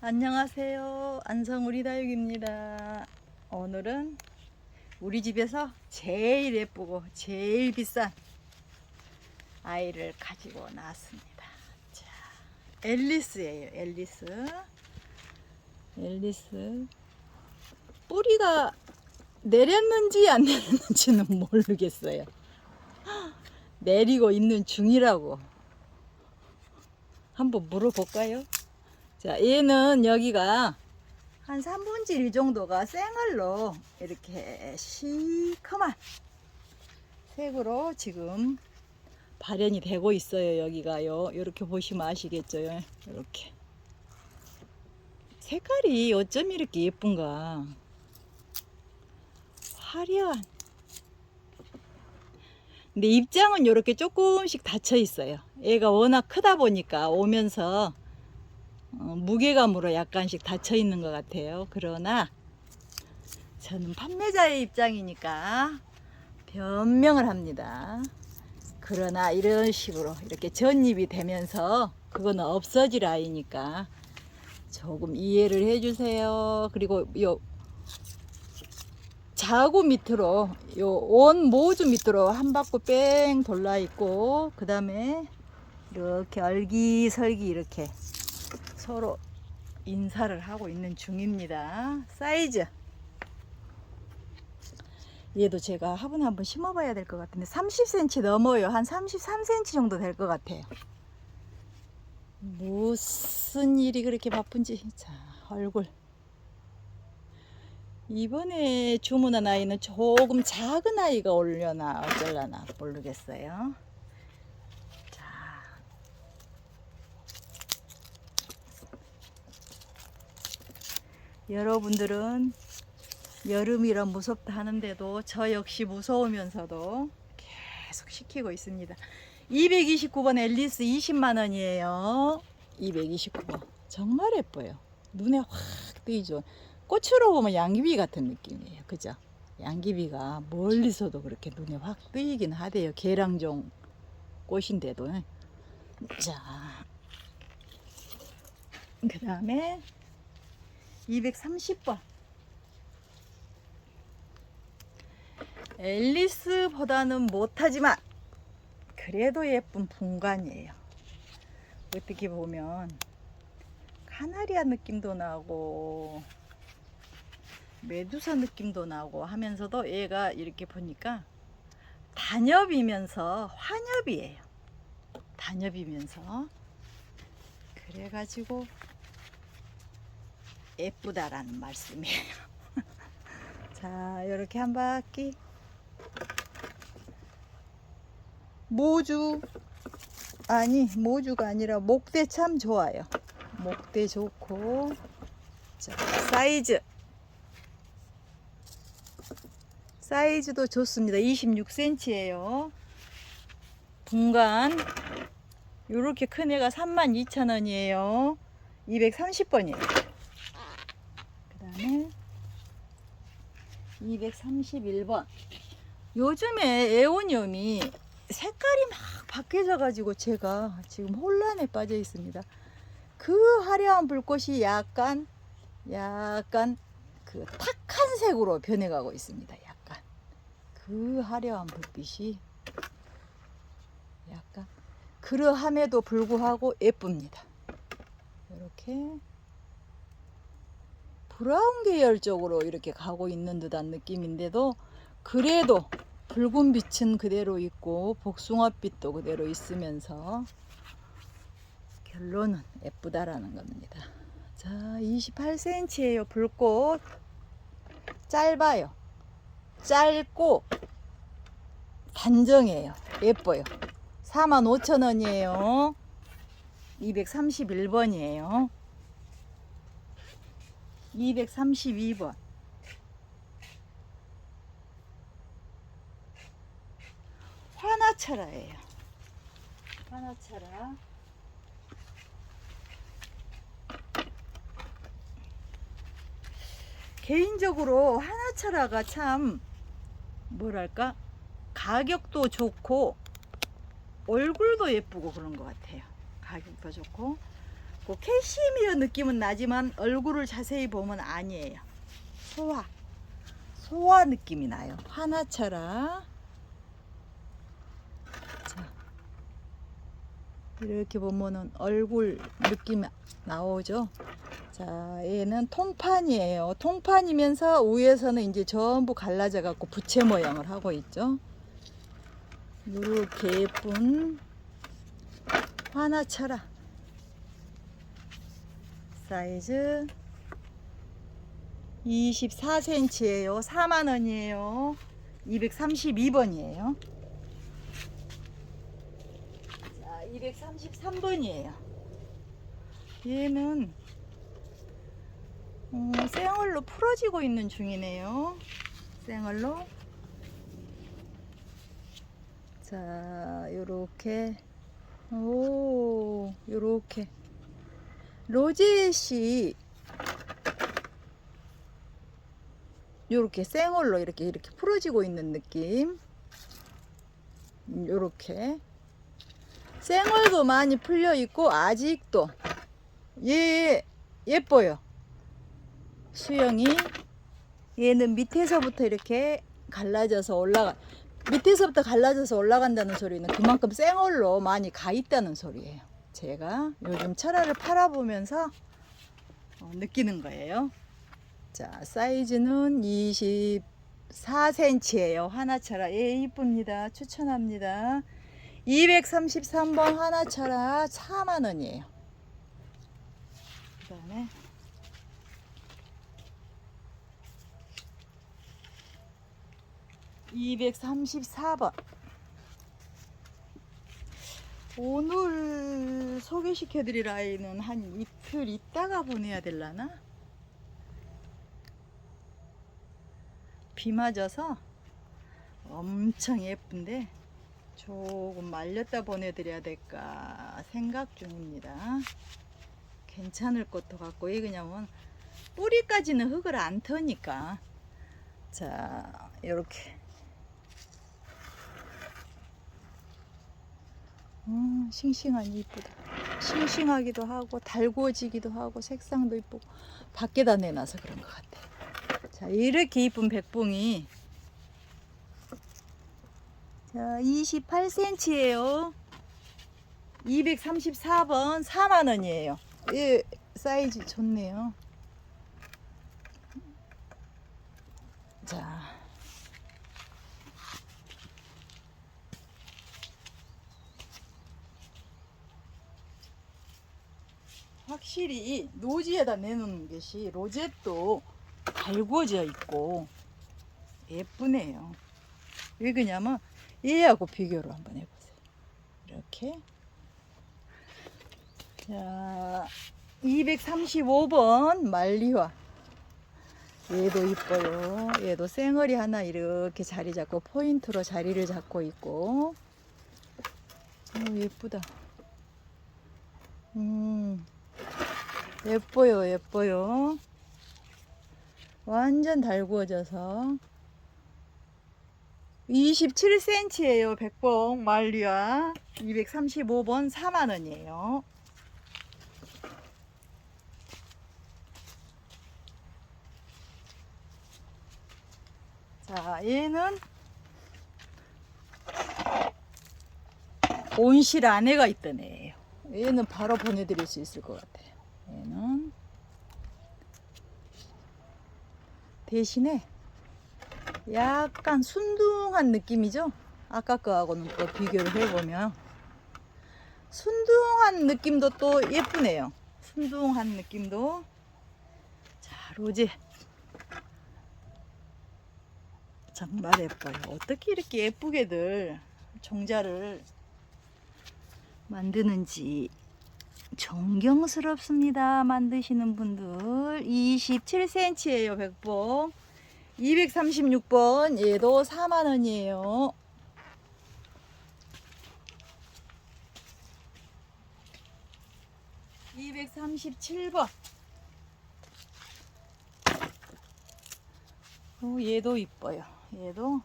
안녕하세요. 안성우리 다육입니다. 오늘은 우리 집에서 제일 예쁘고 제일 비싼 아이를 가지고 나왔습니다. 자, 앨리스예요. 앨리스. 앨리스. 뿌리가 내렸는지 안 내렸는지는 모르겠어요. 내리고 있는 중이라고. 한번 물어볼까요? 자, 얘는 여기가 한 3분의 1 정도가 생얼로 이렇게 시커먼 색으로 지금 발현이 되고 있어요. 여기가요. 이렇게 보시면 아시겠죠? 이렇게. 색깔이 어쩜 이렇게 예쁜가. 화려한. 근데 입장은 이렇게 조금씩 닫혀 있어요. 얘가 워낙 크다 보니까 오면서 어, 무게감으로 약간씩 닫혀 있는 것 같아요. 그러나 저는 판매자의 입장이니까 변명을 합니다. 그러나 이런 식으로 이렇게 전입이 되면서 그거는 없어질 아이니까 조금 이해를 해주세요. 그리고 요 자구 밑으로 요 온 모주 밑으로 한 바퀴 뺑 돌라 있고 그 다음에 이렇게 얼기설기 이렇게 서로 인사를 하고 있는 중입니다. 사이즈. 얘도 제가 화분에 한번 심어봐야 될 것 같은데 30cm 넘어요. 한 33cm 정도 될 것 같아요. 무슨 일이 그렇게 바쁜지. 자, 얼굴. 이번에 주문한 아이는 조금 작은 아이가 올려나 어쩔라나 모르겠어요. 여러분들은 여름이라 무섭다 하는데도 저 역시 무서우면서도 계속 시키고 있습니다. 229번 앨리스 20만 원이에요. 229번. 정말 예뻐요. 눈에 확 띄죠. 꽃으로 보면 양귀비 같은 느낌이에요. 그죠? 양귀비가 멀리서도 그렇게 눈에 확 뜨이긴 하대요. 계량종 꽃인데도. 자. 그 다음에 230번. 앨리스보다는 못하지만 그래도 예쁜 분간이에요. 어떻게 보면 카나리아 느낌도 나고 메두사 느낌도 나고 하면서도 얘가 이렇게 보니까 단엽이면서 환엽이에요. 단엽이면서 그래가지고 예쁘다라는 말씀이에요. 자, 이렇게 한 바퀴 모주 아니 모주가 아니라 목대 참 좋아요. 목대 좋고 자, 사이즈 사이즈도 좋습니다. 26cm예요. 분간 요렇게 큰 애가 32,000원이에요. 230번이에요. 그 다음에 231번. 요즘에 에오니움이 색깔이 막 바뀌어져 가지고 제가 지금 혼란에 빠져 있습니다. 그 화려한 불꽃이 약간 약간 그 탁한 색으로 변해가고 있습니다. 약간 그 화려한 불빛이 약간 그러함에도 불구하고 예쁩니다. 이렇게 브라운 계열 쪽으로 이렇게 가고 있는 듯한 느낌인데도 그래도 붉은 빛은 그대로 있고 복숭아빛도 그대로 있으면서 결론은 예쁘다라는 겁니다. 자, 28cm예요. 불꽃. 짧아요. 짧고 단정해요. 예뻐요. 45,000원이에요. 231번이에요. 232번. 화나철화예요. 화나철화. 개인적으로 하나철화가 참 뭐랄까 가격도 좋고 얼굴도 예쁘고 그런 것 같아요. 가격도 좋고 같고 캐시미어 느낌은 나지만 얼굴을 자세히 보면 아니에요. 소화. 소화 느낌이 나요. 하나차라. 자. 이렇게 보면은 얼굴 느낌 나오죠. 자, 얘는 통판이에요. 통판이면서 위에서는 이제 전부 갈라져 갖고 부채 모양을 하고 있죠. 이렇게 예쁜 하나차라. 사이즈 24cm예요. 4만 원이에요. 232번이에요. 자, 233번이에요. 얘는 어, 쌩얼로 풀어지고 있는 중이네요. 쌩얼로. 자, 요렇게. 오, 요렇게. 로제시 요렇게 쌩얼로 이렇게 이렇게 풀어지고 있는 느낌. 음, 요렇게. 쌩얼도 많이 풀려 있고 아직도. 얘 예뻐요. 수영이 얘는 밑에서부터 이렇게 갈라져서 올라가 밑에서부터 갈라져서 올라간다는 소리는 그만큼 쌩얼로 많이 가 있다는 소리예요 제가 요즘 철화를 팔아보면서 어, 느끼는 거예요. 자, 사이즈는 24cm예요. 하나차라. 예, 이쁩니다. 추천합니다. 233번 하나차라 4만원이에요. 그 다음에 (234번) 오늘 소개시켜 드릴 아이는 한 이틀 있다가 보내야 될라나? 비 맞아서 엄청 예쁜데 조금 말렸다 보내드려야 될까 생각 중입니다. 괜찮을 것도 같고 왜 그냐면 뿌리까지는 흙을 안 터니까 자 이렇게 음, 싱싱하니 이쁘다. 싱싱하기도 하고 달구어지기도 하고 색상도 이쁘고 밖에다 내놔서 그런 것 같아. 자 이렇게 이쁜 백봉이 자 28cm예요. 234번 4만 원이에요. 이 사이즈 좋네요. 자. 확실히 노지에다 내놓는 것이 로zet도 달구어져 있고 예쁘네요. 왜 그러냐면 얘하고 비교를 한번 해보세요. 이렇게 자 235번 말리화 얘도 이뻐요. 얘도 쌩얼이 하나 이렇게 자리 잡고 포인트로 자리를 잡고 있고 오 예쁘다. 음 예뻐요, 예뻐요. 완전 달구어져서 27cm예요. 백봉 말리와 235번 4만 원이에요. 자, 얘는 온실 안에가 있던 애예요. 얘는 바로 보내드릴 수 있을 것 같아요. 얘는 대신에 약간 순둥한 느낌이죠. 아까 거하고는 또 비교를 해보면 순둥한 느낌도 또 예쁘네요. 순둥한 느낌도 자 로제 정말 예뻐요. 어떻게 이렇게 예쁘게들 종자를 만드는지 존경스럽습니다. 만드시는 분들. 27cm예요. 백봉. 236번. 얘도 4만원이에요. (237번) 오, 얘도 이뻐요. 얘도.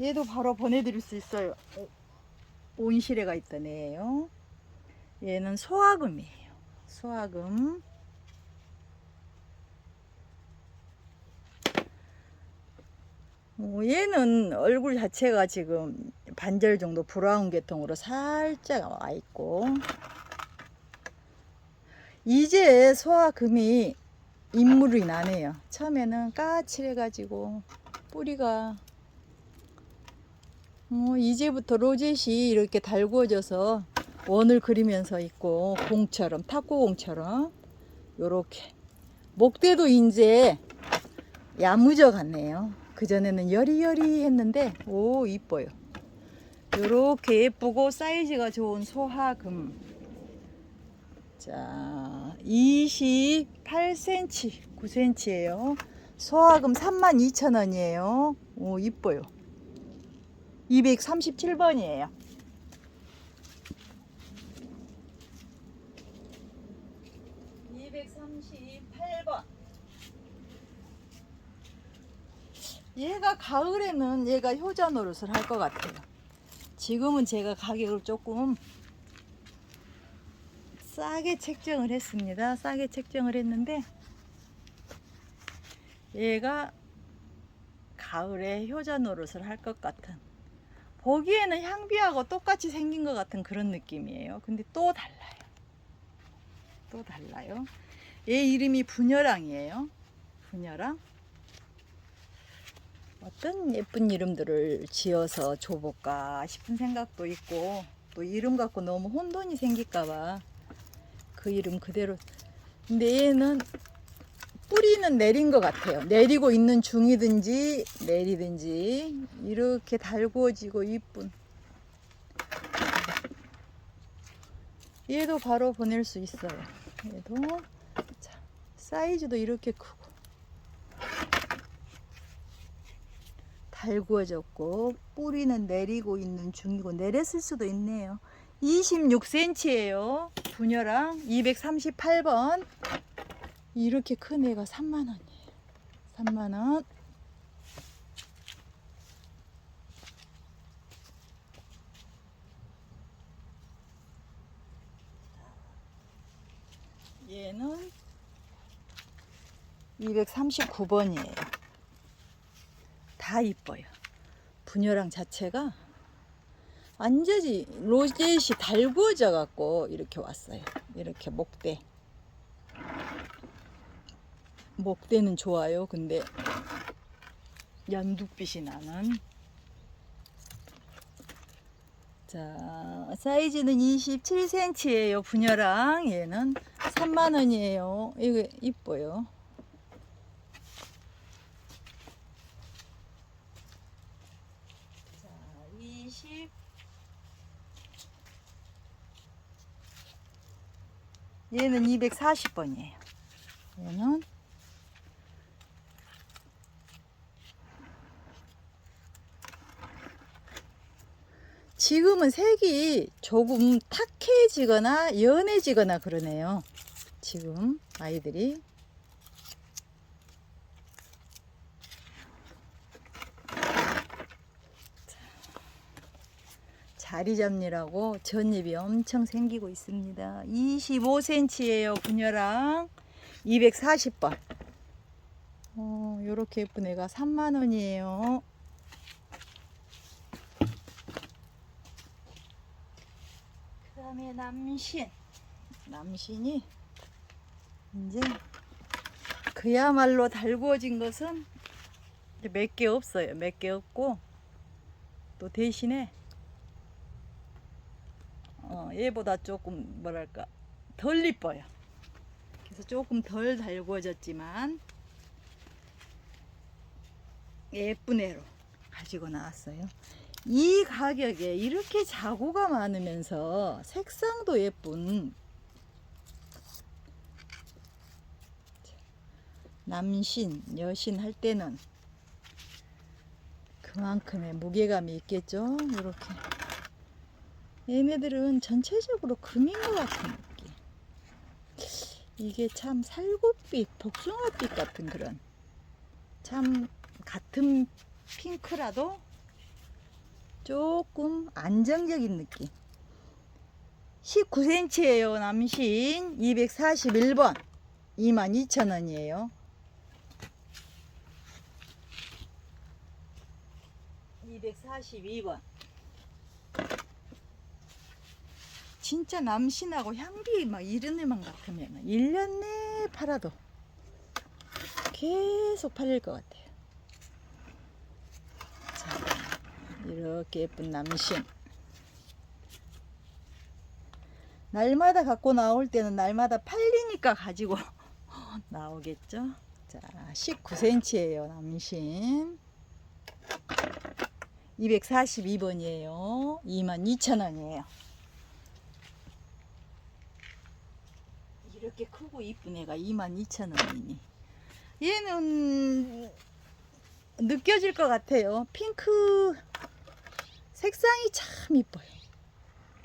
얘도 바로 보내드릴 수 있어요. 오, 온실에가 애예요 얘는 소화금이에요. 소화금. 어, 얘는 얼굴 자체가 지금 반절 정도 브라운 계통으로 살짝 와 있고 이제 소화금이 인물이 나네요. 처음에는 까칠해가지고 뿌리가 어, 이제부터 로zet이 이렇게 달구어져서 원을 그리면서 있고 공처럼 탁구공처럼 요렇게 목대도 이제 야무져 갔네요. 그전에는 여리여리 했는데 오 이뻐요. 요렇게 예쁘고 사이즈가 좋은 소화금 자 28cm 9cm예요. 소화금 32,000원이에요. 오 이뻐요. 237번이에요. (238번) 얘가 가을에는 얘가 효자 노릇을 할 것 같아요 지금은 제가 가격을 조금 싸게 책정을 했습니다 싸게 책정을 했는데 얘가 가을에 효자 노릇을 할 것 같은 보기에는 향비하고 똑같이 생긴 것 같은 그런 느낌이에요. 근데 또 달라요. 또 달라요. 얘 이름이 분여랑이에요. 분여랑. 어떤 예쁜 이름들을 지어서 줘볼까 싶은 생각도 있고 또 이름 갖고 너무 혼돈이 생길까봐 그 이름 그대로. 근데 얘는 뿌리는 내린 것 같아요. 내리고 있는 중이든지 내리든지 이렇게 달구어지고 이쁜. 얘도 바로 보낼 수 있어요. 얘도 자, 사이즈도 이렇게 크고 달구어졌고 뿌리는 내리고 있는 중이고 내렸을 수도 있네요. 26cm예요. 분여랑 238번. 이렇게 큰 애가 3만 원이에요. 3만 원. 얘는 239번이에요. 다 이뻐요. 분여랑 자체가 완전히 로zet이 달구어져 갖고 이렇게 왔어요. 이렇게 목대. 목대는 좋아요. 근데 연두빛이 나는 자 사이즈는 27cm예요. 분여랑 얘는 3만 원이에요. 이거 이뻐요. 자, 20 얘는 240번이에요. 얘는 지금은 색이 조금 탁해지거나 연해지거나 그러네요. 지금 아이들이 자리 잡느라고 전잎이 엄청 생기고 있습니다. 25cm예요, 분여랑 240번. 어, 요렇게 예쁜 애가 3만 원이에요. 다음에 남신. 남신이 이제 그야말로 달구어진 것은 몇 개 없어요. 몇 개 없고 또 대신에 어, 얘보다 조금 뭐랄까 덜 이뻐요. 그래서 조금 덜 달구어졌지만 예쁜 애로 가지고 나왔어요 이 가격에 이렇게 자구가 많으면서 색상도 예쁜 남신, 여신 할 때는 그만큼의 무게감이 있겠죠. 이렇게 얘네들은 전체적으로 금인 것 같은 느낌. 이게 참 살구빛, 복숭아빛 같은 그런 참 같은 핑크라도 조금 안정적인 느낌. 19cm예요. 남신 241번 22,000원이에요. 242번 진짜 남신하고 향비 막 이런 애만 같으면 1년 내 팔아도 계속 팔릴 것 같아요. 자, 이렇게 예쁜 남신. 날마다 갖고 나올 때는 날마다 팔리니까 가지고 나오겠죠. 자, 19cm예요, 남신. 242번이에요. 22,000원이에요. 이렇게 크고 이쁜 애가 22,000원이니. 얘는 느껴질 것 같아요. 핑크 색상이 참 이뻐요.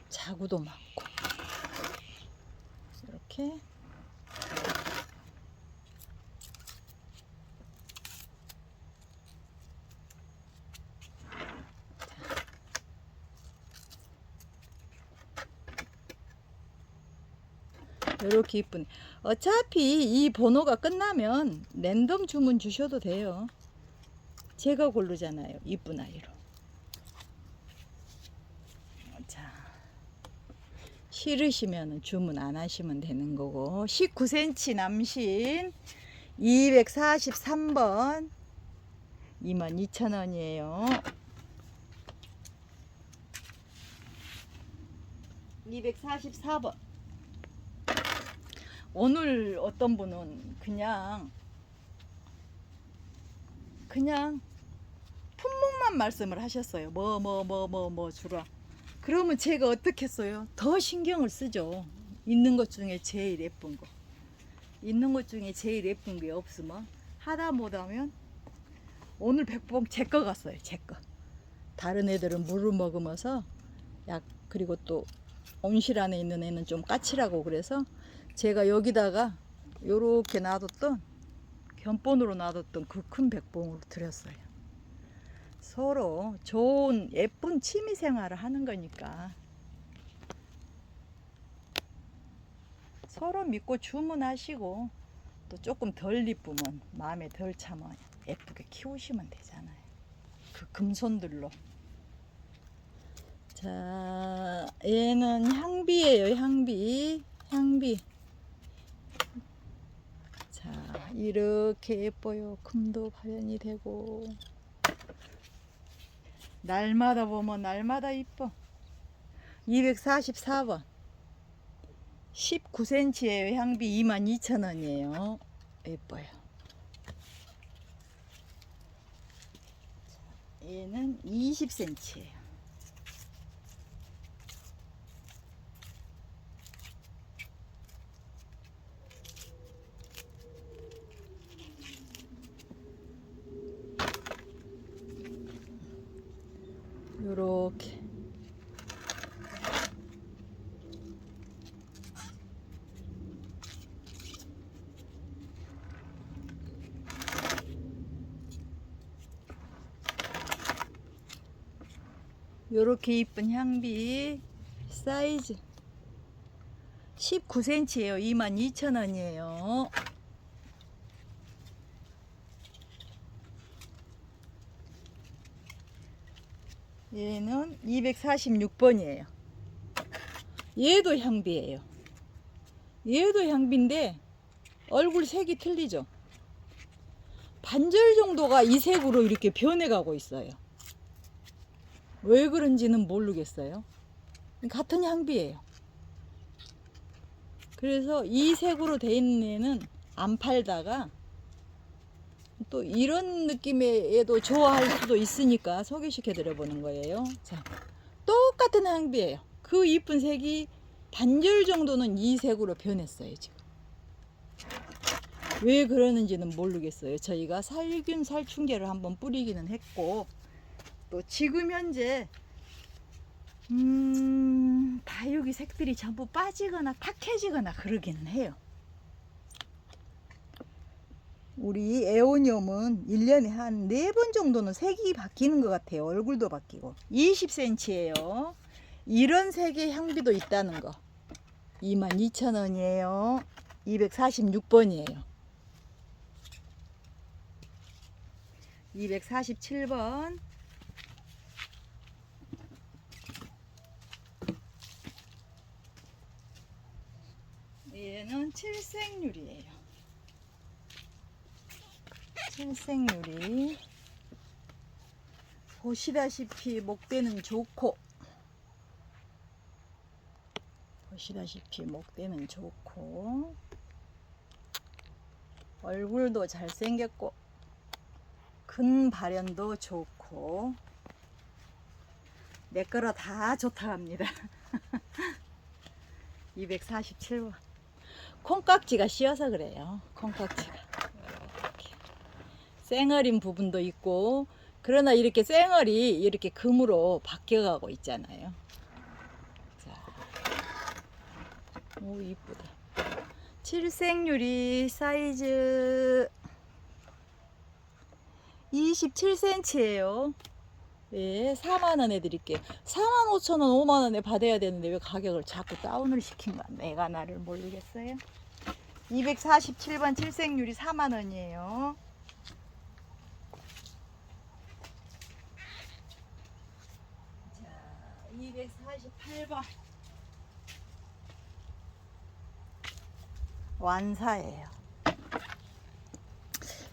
자구도 많고. 이렇게. 이렇게 이쁜 어차피 이 번호가 끝나면 랜덤 주문 주셔도 돼요. 제가 고르잖아요. 이쁜 아이로 자 싫으시면 주문 안 하시면 되는 거고 19cm 남신 243번 22,000원이에요 244번 오늘 어떤 분은 그냥 그냥 품목만 말씀을 하셨어요. 뭐 뭐 뭐 뭐뭐 주라. 그러면 제가 어떻게 했어요? 더 신경을 쓰죠. 있는 것 중에 제일 예쁜 거. 있는 것 중에 제일 예쁜 게 없으면 하다 못하면 오늘 백봉 제 거 갔어요. 제 거. 다른 애들은 물을 먹으면서 약 그리고 또 온실 안에 있는 애는 좀 까칠하고 그래서 제가 여기다가 요렇게 놔뒀던 견본으로 놔뒀던 그 큰 백봉으로 드렸어요. 서로 좋은 예쁜 취미 생활을 하는 거니까 서로 믿고 주문하시고 또 조금 덜 이쁘면 마음에 덜 참아 예쁘게 키우시면 되잖아요. 그 금손들로. 자, 얘는 향비예요, 향비. 향비. 자, 이렇게 예뻐요. 금도 발현이 되고. 날마다 보면 날마다 이뻐. 244번. 19cm예요. 향비 22,000원이에요. 예뻐요. 얘는 20cm예요. 요렇게. 요렇게 이쁜 향비 사이즈 19cm예요. 22,000원이에요 얘는 246번이에요. 얘도 향비예요. 얘도 향비인데 얼굴 색이 틀리죠. 반절 정도가 이 색으로 이렇게 변해가고 있어요. 왜 그런지는 모르겠어요. 같은 향비예요. 그래서 이 색으로 돼 있는 애는 안 팔다가 또 이런 느낌의 애도 좋아할 수도 있으니까 소개시켜 드려 보는 거예요. 자, 똑같은 향비예요. 그 이쁜 색이 반절 정도는 이 색으로 변했어요, 지금. 왜 그러는지는 모르겠어요. 저희가 살균 살충제를 한번 뿌리기는 했고 또 지금 현재 음, 다육이 색들이 전부 빠지거나 탁해지거나 그러기는 해요. 우리 에오니엄은 1년에 한 4번 정도는 색이 바뀌는 것 같아요. 얼굴도 바뀌고. 20cm예요. 이런 색의 향비도 있다는 거. 22,000원이에요. 246번이에요. 247번. 얘는 칠색유리예요. 칠색유리. 보시다시피 목대는 좋고 보시다시피 목대는 좋고 얼굴도 잘생겼고 근 발현도 좋고 내 거라 다 좋다 합니다. 247번 콩깍지가 씌어서 그래요. 콩깍지가 쌩얼인 부분도 있고 그러나 이렇게 쌩얼이 이렇게 금으로 바뀌어가고 있잖아요. 자, 오 이쁘다. 칠색유리 사이즈 27cm예요. 네, 4만원에 드릴게요. 4만 5천원, 5만원에 받아야 되는데 왜 가격을 자꾸 다운을 시킨가? 내가 나를 모르겠어요. 247번 칠색유리 4만원이에요. 248번. 완사예요.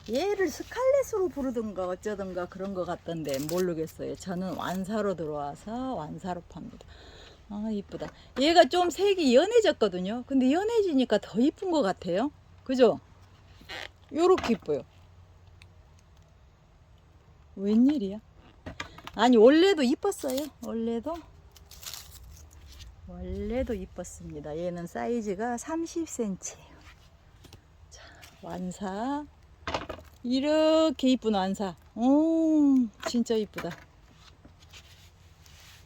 얘를 스칼렛으로 부르든가 어쩌든가 그런 것 같던데 모르겠어요. 저는 완사로 들어와서 완사로 팝니다. 아 이쁘다. 얘가 좀 색이 연해졌거든요. 근데 연해지니까 더 이쁜 것 같아요. 그죠? 요렇게 이뻐요. 웬일이야? 아니 원래도 이뻤어요. 원래도 원래도 이뻤습니다. 얘는 사이즈가 30cm예요. 자 완사. 이렇게 이쁜 완사. 오, 진짜 이쁘다.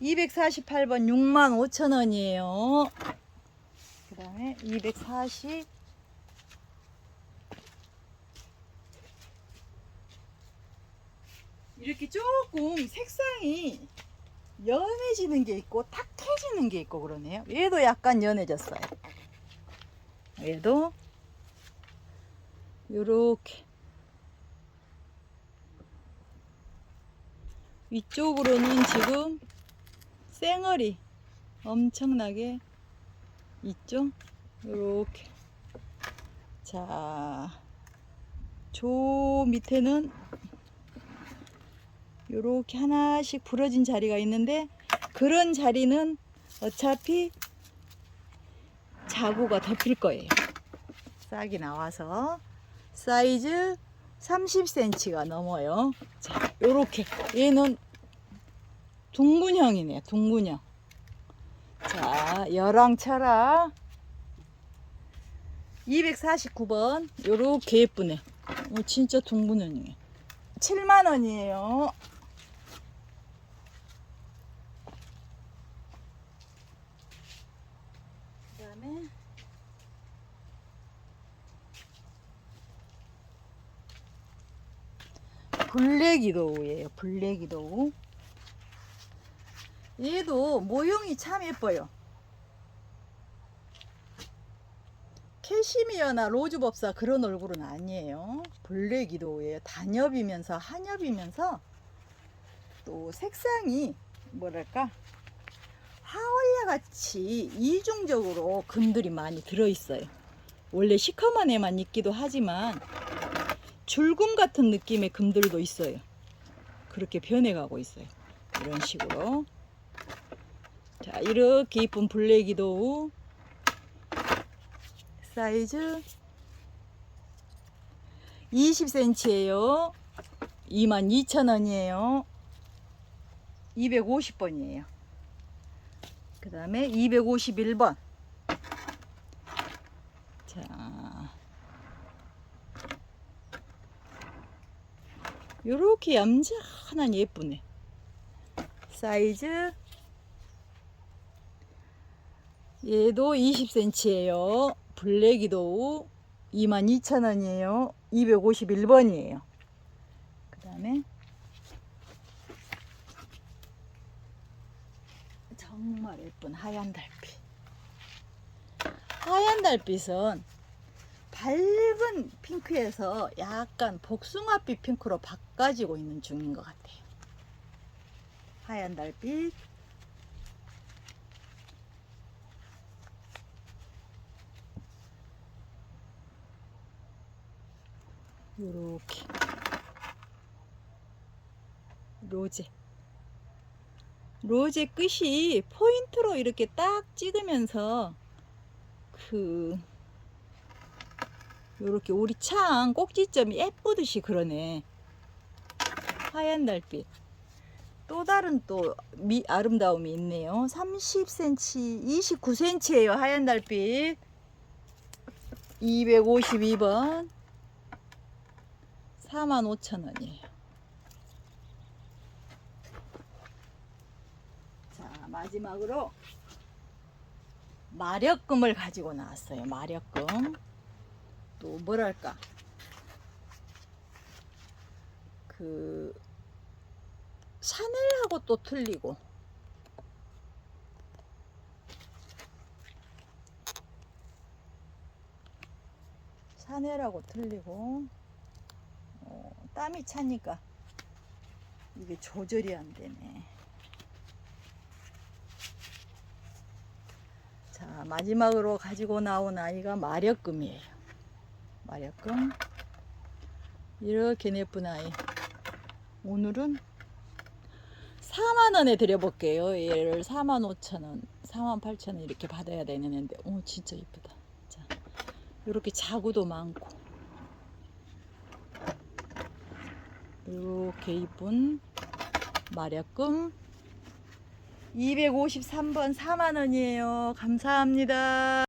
248번 6만 5천 원이에요. 그 다음에 240. 이렇게 조금 색상이 연해지는 게 있고 탁해지는 게 있고 그러네요. 얘도 약간 연해졌어요. 얘도 요렇게 위쪽으로는 지금 쌩얼이 엄청나게 있죠? 요렇게 자, 저 밑에는 요렇게 하나씩 부러진 자리가 있는데 그런 자리는 어차피 자구가 덮일 거예요. 싹이 나와서 사이즈 30cm가 넘어요. 자, 요렇게 얘는 둥근형이네요. 둥근형. 자, 열왕철아 249번 요렇게 예쁘네. 어, 진짜 둥근형이에요. 7만 원이에요. 블랙 이도우예요. 블랙 이도우. 얘도 모형이 참 예뻐요. 캐시미어나 로즈법사 그런 얼굴은 아니에요. 블랙 이도우예요. 단엽이면서 한엽이면서 또 색상이 뭐랄까 하월야 같이 이중적으로 금들이 많이 들어 있어요. 원래 시커먼 애만 있기도 하지만 줄금 같은 느낌의 금들도 있어요. 그렇게 변해가고 있어요. 이런 식으로. 자, 이렇게 이쁜 블랙이도우 사이즈 20cm예요. 22,000원이에요. 250번이에요. 그 다음에 251번. 자, 요렇게 얌전한 예쁘네. 사이즈 얘도 20cm예요. 블랙이도 22,000원이에요. 251번이에요. 그 다음에 정말 예쁜 하얀 달빛. 하얀 달빛은 밝은 핑크에서 약간 복숭아빛 핑크로 바 꿔지고 있는 중인 것 같아요. 하얀 달빛. 요렇게 로제 로제 끝이 포인트로 이렇게 딱 찍으면서 그 요렇게 우리 창 꼭지점이 예쁘듯이 그러네 하얀 달빛. 또 다른 또 미, 아름다움이 있네요. 30cm 29cm예요 하얀 달빛. 252번. 45,000원이에요. 자 마지막으로 마력금을 가지고 나왔어요 마력금. 또 뭐랄까 그 샤넬하고 또 틀리고 샤넬하고 틀리고 어, 땀이 차니까 이게 조절이 안 되네. 자 마지막으로 가지고 나온 아이가 마력금이에요. 마력금 이렇게 예쁜 아이. 오늘은 4만 원에 드려볼게요. 얘를 4만 5천 원, 4만 8천 원 이렇게 받아야 되는데, 오 진짜 이쁘다. 자, 이렇게 자구도 많고, 이렇게 이쁜 마력금 253번 4만 원이에요. 감사합니다.